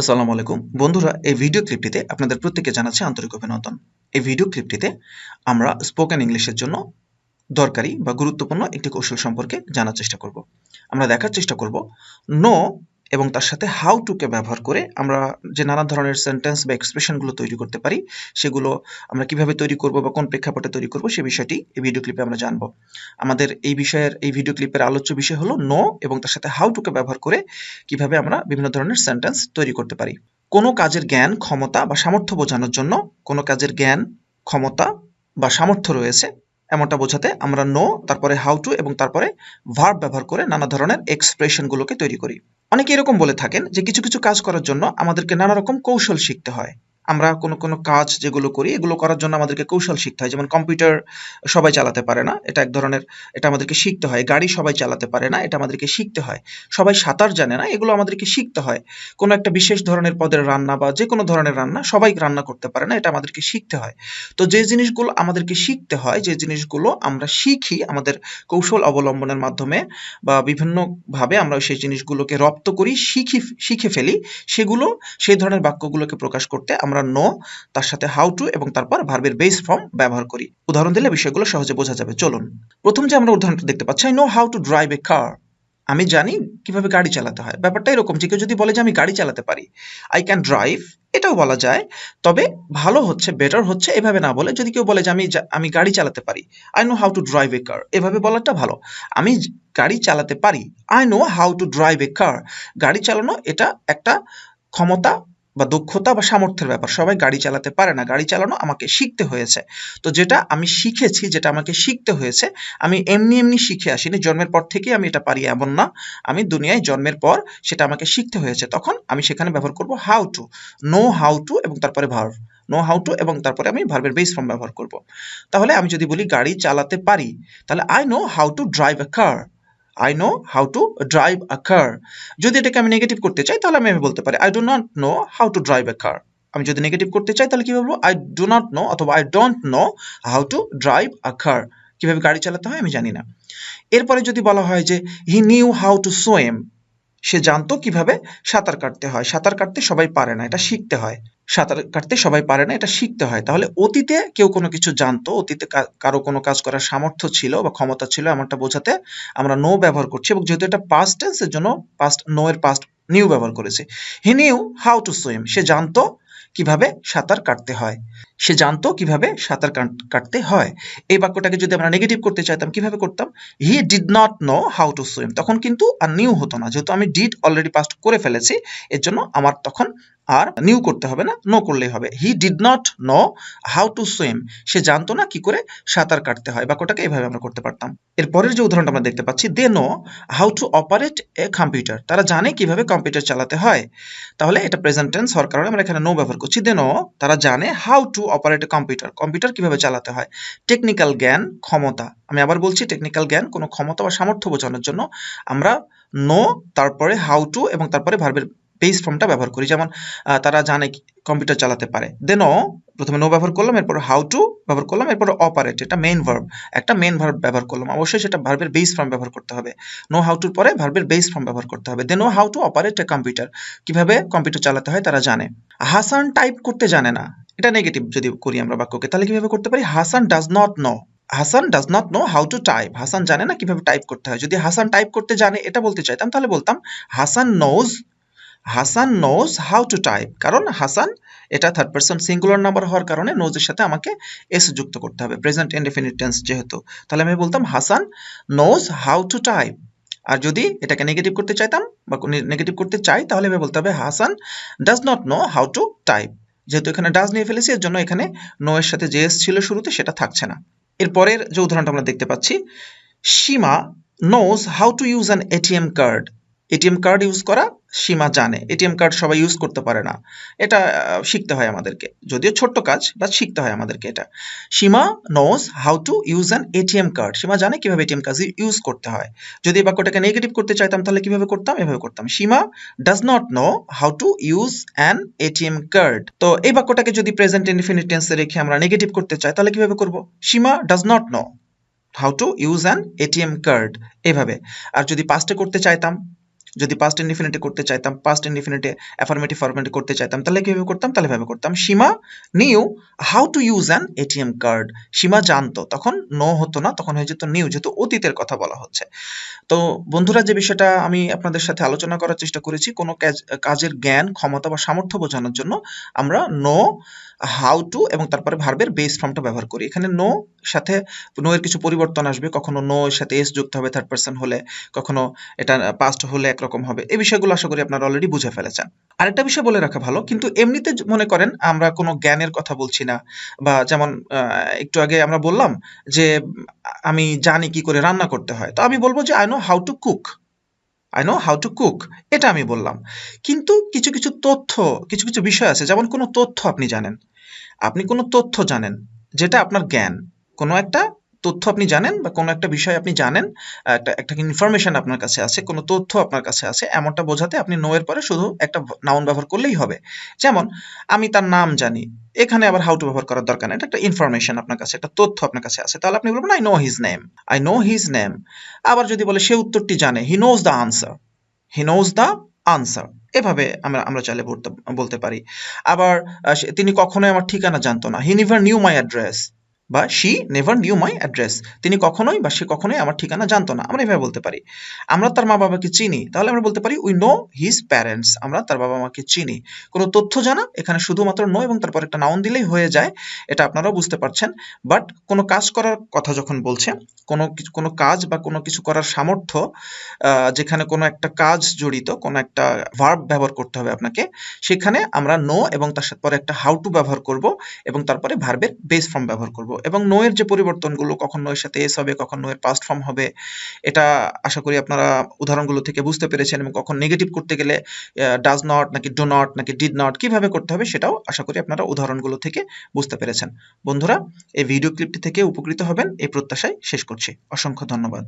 আসসালামু আলাইকুম। বন্ধুরা, এই ভিডিও ক্লিপটিতে আপনাদের প্রত্যেককে জানাচ্ছি আন্তরিক অভিনন্দন। এই ভিডিও ক্লিপটিতে আমরা স্পোকেন ইংলিশের জন্য দরকারি বা গুরুত্বপূর্ণ একটি কৌশল সম্পর্কে জানার চেষ্টা করব। আমরা দেখার চেষ্টা করব নো এবং তার সাথে হাউ টুকে ব্যবহার করে আমরা যে নানা ধরনের সেন্টেন্স বা এক্সপ্রেশনগুলো তৈরি করতে পারি, সেগুলো আমরা কীভাবে তৈরি করব বা কোন প্রেক্ষাপটে তৈরি করব, সে বিষয়টি এই ভিডিও ক্লিপে আমরা জানব। আমাদের এই বিষয়ের, এই ভিডিও ক্লিপের আলোচ্য বিষয় হলো নো এবং তার সাথে হাউ টুকে ব্যবহার করে কীভাবে আমরা বিভিন্ন ধরনের সেন্টেন্স তৈরি করতে পারি। কোনো কাজের জ্ঞান, ক্ষমতা বা সামর্থ্য বোঝানোর জন্য কোনো কাজের জ্ঞান, ক্ষমতা বা সামর্থ্য রয়েছে এমনটা বোঝাতে আমরা নো তারপরে হাউ টু এবং তারপরে ভার্ব ব্যবহার করে নানা ধরনের এক্সপ্রেশনগুলোকে তৈরি করি। অনেকে এরকম বলে থাকেন যে কিছু কিছু কাজ করার জন্য আমাদেরকে নানা রকম কৌশল শিখতে হয়। আমরা কোনো কোনো কাজ যেগুলো করি, এগুলো করার জন্য আমাদেরকে কৌশল শিখতে হয়। যেমন কম্পিউটার সবাই চালাতে পারে না, এটা এক ধরনের, এটা আমাদেরকে শিখতে হয়। গাড়ি সবাই চালাতে পারে না, এটা আমাদেরকে শিখতে হয়। সবাই সাঁতার জানে না, এগুলো আমাদেরকে শিখতে হয়। কোনো একটা বিশেষ ধরনের পদের রান্না বা যে কোনো ধরনের রান্না সবাই রান্না করতে পারে না, এটা আমাদেরকে শিখতে হয়। তো যে জিনিসগুলো আমাদেরকে শিখতে হয়, যে জিনিসগুলো আমরা শিখি আমাদের কৌশল অবলম্বনের মাধ্যমে বা বিভিন্নভাবে আমরা সেই জিনিসগুলোকে রপ্ত করি, শিখি, শিখে ফেলি, সেগুলো, সেই ধরনের বাক্যগুলোকে প্রকাশ করতে আমরা নো তার সাথে হাউ টু এবং তারপর ভার্বের বেস ফর্ম ব্যবহার করি। উদাহরণ দিলে বিষয়গুলো সহজে বোঝা যাবে। চলুন। প্রথম যে আমরা উদাহরণটা দেখতে পাচ্ছি I know how to drive a car আমি জানি কীভাবে গাড়ি চালাতে হয়। ব্যাপারটা এরকম যে কেউ যদি বলে যে আমি গাড়ি চালাতে পারি আই ক্যান ড্রাইভ এটাও বলা যায়। তবে ভালো হচ্ছে বেটার হচ্ছে, এভাবে না বলে যদি কেউ বলে যে আমি আমি গাড়ি চালাতে পারি I know how to drive a car এভাবে বলাটা ভালো। আমি গাড়ি চালাতে পারি I know how to drive a car গাড়ি চালানো এটা একটা ক্ষমতা বা দক্ষতা বা সামর্থ্যের ব্যাপার, সবাই গাড়ি চালাতে পারে না। গাড়ি চালানো আমাকে শিখতে হয়েছে। তো যেটা আমি শিখেছি, যেটা আমাকে শিখতে হয়েছে, আমি এমনি এমনি শিখে আসিনি। জন্মের পর থেকেই আমি এটা পারি এমন না। আমি দুনিয়ায় জন্মের পর সেটা আমাকে শিখতে হয়েছে। তখন আমি সেখানে ব্যবহার করব how to know how to এবং তারপরে ভার্ব নো হাউ টু এবং তারপরে আমি ভার্বের বেস ফর্ম ব্যবহার করব। তাহলে আমি যদি বলি গাড়ি চালাতে পারি, তাহলে I know how to drive a car I know how to drive a car যদি এটাকে আমি নেগেটিভ করতে চাই, তাহলে আমি আমি বলতে পারি I do not know how to drive a car আমি যদি নেগেটিভ করতে চাই, তাহলে কি বলব? আই ডো নট নো অথবা I don't know how to drive a car কীভাবে গাড়ি চালাতে হয় আমি জানি না। এরপরে যদি বলা হয় যে he knew how to swim সে জানতো কীভাবে সাঁতার কাটতে হয়। সাঁতার কাটতে সবাই পারে না, এটা শিখতে হয়। সাঁতার কাটতে সবাই পারে না, এটা শিখতে হয়। তাহলে অতীতে কেউ কোনো কিছু জানতো, অতীতে কারও কোনো কাজ করার সামর্থ্য ছিল বা ক্ষমতা ছিল এমনটা বোঝাতে আমরা নো ব্যবহার করছি এবং যেহেতু এটা পাস্ট টেন্স এর জন্য পাস্ট নো এর পাস্ট নিউ ব্যবহার করেছে। He knew how to swim সে জানতো কীভাবে সাঁতার কাটতে হয়। সে জানতো কীভাবে সাঁতার কাটতে হয়। এই বাক্যটাকে যদি আমরা নেগেটিভ করতে চাইতাম, কীভাবে করতাম? He did not know how to swim তখন কিন্তু আর নিউ হতো না। যেহেতু আমি ডিড অলরেডি পাস্ট করে ফেলেছি, এর জন্য আমার তখন আর নিউ করতে হবে না নো করলেই হবে। He did not know how to swim সে জানতো না কি করে সাঁতার কাটতে হয়, বাক্যটাকে এভাবে আমরা করতে পারতাম। এরপরের যে উদাহরণটা আমরা দেখতে পাচ্ছি they know how to operate a computer তারা জানে কীভাবে কম্পিউটার চালাতে হয়। তাহলে এটা প্রেজেন্ট টেন্স হওয়ার কারণে আমরা এখানে নো ব্যবহার করছি। দে নো তারা জানে how to operate a computer computer কীভাবে চালাতে হয়? টেকনিক্যাল জ্ঞান, ক্ষমতা। আমি আবার বলছি টেকনিক্যাল জ্ঞান কোনো ক্ষমতা বা সামর্থ্য বোঝানোর জন্য আমরা নো তারপরে হাউ টু এবং তারপরে ভার্বের বেস ফর্মটা ব্যবহার করি। যেমন তারা জানে কম্পিউটার চালাতে পারে। দেন প্রথমে নো ব্যবহার করলাম, এরপর হাউ টু ব্যবহার করলাম, এরপর অপারেট এটা মেইন ভার্ব একটা মেইন ভার্ব ব্যবহার করলাম। অবশ্যই সেটা ভার্বের বেস ফর্ম ব্যবহার করতে হবে। নো হাউ টুর পরে ভার্বের বেস ফর্ম ব্যবহার করতে হবে। They know how to operate a computer কীভাবে কম্পিউটার চালাতে হয় তারা জানে। হাসান টাইপ করতে জানে না। এটা নেগেটিভ যদি করি আমরা বাক্যকে, তাহলে কীভাবে করতে পারি? Hasan does not know Hasan does not know how to type Hasan জানে না কীভাবে টাইপ করতে হয়। যদি হাসান টাইপ করতে জানে, এটা বলতে চাইতাম, তাহলে বলতাম Hasan knows Hasan knows how to type কারণ হাসান এটা থার্ড পার্সন সিঙ্গুলার নাম্বার হওয়ার কারণে নোজের সাথে আমাকে এস যুক্ত করতে হবে প্রেজেন্ট ইনডেফিনিট টেন্স যেহেতু। তাহলে আমি বলতাম Hasan knows how to type আর যদি এটাকে নেগেটিভ করতে চাইতাম বা নেগেটিভ করতে চাই, তাহলে আমি বলতে হবে Hasan does not know how to type যেহেতু এখানে ডাজ নিয়ে ফেলেছি, এর জন্য এখানে নো এর সাথে যে এস ছিল শুরুতে, সেটা থাকছে না। এরপরের যে উদাহরণটা আমরা দেখতে পাচ্ছি Seema knows how to use an ATM card ATM card use করা সীমা জানে। এটিএম কার্ড সবাই ইউজ করতে পারে না। এটা শিখতে হয় আমাদেরকে। যদিও ছোট্ট কাজ বা শিখতে হয় আমাদেরকে এটা। Seema knows how to use an ATM card Seema জানে কীভাবে এটিএম কার্ড ইউজ করতে হয়। যদি বাক্যটাকে নেগেটিভ করতে চাইতাম, তাহলে কীভাবে করতাম? এভাবে করতাম। Seema does not know how to use an ATM card তো এই বাক্যটাকে যদি প্রেজেন্ট ইনফিনিট টেন্সে রেখে আমরা নেগেটিভ করতে চাই, তাহলে কীভাবে করব? Seema does not know how to use an ATM card এভাবে। আর যদি পাস্টে করতে চাইতাম যদি পাস্ট ইনডিফিনিটে করতে চাইতাম পাস্ট ইনডিফিনিটে অ্যাফার্মেটিভ ফরম্যাটে করতে চাইতাম, তাহলে কীভাবে করতাম? তাহলে ভাবে করতাম, Seema knew how to use an ATM card Seema জানতো, তখন নো হতো না, তখন হয়ে যেত নিউ, যেহেতু অতীতের কথা বলা হচ্ছে। তো বন্ধুরা, যে বিষয়টা আমি আপনাদের সাথে আলোচনা করার চেষ্টা করেছি, কোনো কাজের জ্ঞান, ক্ষমতা বা সামর্থ্য বোঝানোর জন্য আমরা নো হাউ টু এবং তারপরে ভার্বের বেস ফর্মটা ব্যবহার করি। এখানে নো সাথে নো এর কিছু পরিবর্তন আসবে। কখনো নো এর সাথে এস যুক্ত হবে থার্ড পার্সন হলে, কখনো এটা পাস্ট হলে একরকম হবে। এই বিষয়গুলো আশা করি আপনারা অলরেডি বুঝে ফেলেছেন। আরেকটা বিষয় বলে রাখা ভালো, কিন্তু এমনিতে মনে করেন আমরা কোনো জ্ঞানের কথা বলছি না, বা যেমন একটু আগে আমরা বললাম যে, আমি জানি কি করে রান্না করতে হয়। তো আমি বলব যে I know how to cook I know how to cook এটা আমি বললাম। কিন্তু কিছু কিছু তথ্য, কিছু কিছু বিষয় আছে, যেমন কোনো তথ্য আপনি জানেন। আপনি কোনো তথ্য জানেন, যেটা আপনার জ্ঞান। কোনো একটা তথ্য আপনি জানেন বা কোনো একটা বিষয় আপনি জানেন, একটা একটা ইনফরমেশন আপনার কাছে আছে, কোনো তথ্য আপনার কাছে আছে, এমনটা বোঝাতে আপনি নো এর পরে শুধু একটা নাউন ব্যবহার করলেই হবে। যেমন, আমি তার নাম জানি, এখানে আবার হাউ টু ব্যবহার করার দরকার নেই, এটা একটা ইনফরমেশন আপনার কাছে, একটা তথ্য আপনার কাছে আছে, তাহলে আপনি বলবেন I know his name I know his name আবার যদি বলে, সে উত্তরটি জানে he knows the answer he knows the answer এভাবে আমরা আমরা চাইলে বলতে বলতে পারি। আবার তিনি কখনোই আমার ঠিকানা জানতো না he never knew my address বা she never knew my address তিনি কখনোই বা সে কখনোই আমার ঠিকানা জানতো না। আমরা এভাবে বলতে পারি। আমরা তার মা বাবাকে চিনি। তাহলে আমরা বলতে পারি উই নো হিজ প্যারেন্টস আমরা তার বাবা মাকে চিনি। কোনো তথ্য জানা? এখানে শুধুমাত্র নো এবং তারপর একটা নাউন দিলেই হয়ে যায়। এটা আপনারাও বুঝতে পারছেন। বাট কোনো কাজ করার কথা যখন বলছে, কোনো কিছু, কোনো কাজ বা কোনো কিছু করার সামর্থ্য যেখানে কোনো একটা কাজ জড়িত, কোনো একটা ভার্ব ব্যবহার করতে হবে আপনাকে, সেখানে আমরা নো এবং তার সাথে পরে একটা হাউ টু ব্যবহার করব এবং তারপরে ভার্বের বেস ফর্ম ব্যবহার করব। এবং নো এর যে পরিবর্তনগুলো কখন নো এর সাথে এস হবে, কখন নো এর পাস্ট ফর্ম হবে, এটা আশা করি আপনারা উদাহরণগুলো থেকে বুঝতে পেরেছেন এবং কখন নেগেটিভ করতে গেলে ডাজ নট নাকি ডো নট নাকি ডিড নট কীভাবে করতে হবে সেটাও আশা করি আপনারা উদাহরণগুলো থেকে বুঝতে পেরেছেন। বন্ধুরা, এই ভিডিও ক্লিপটি থেকে উপকৃত হবেন, এই প্রত্যাশায় শেষ করছি। অসংখ্য ধন্যবাদ।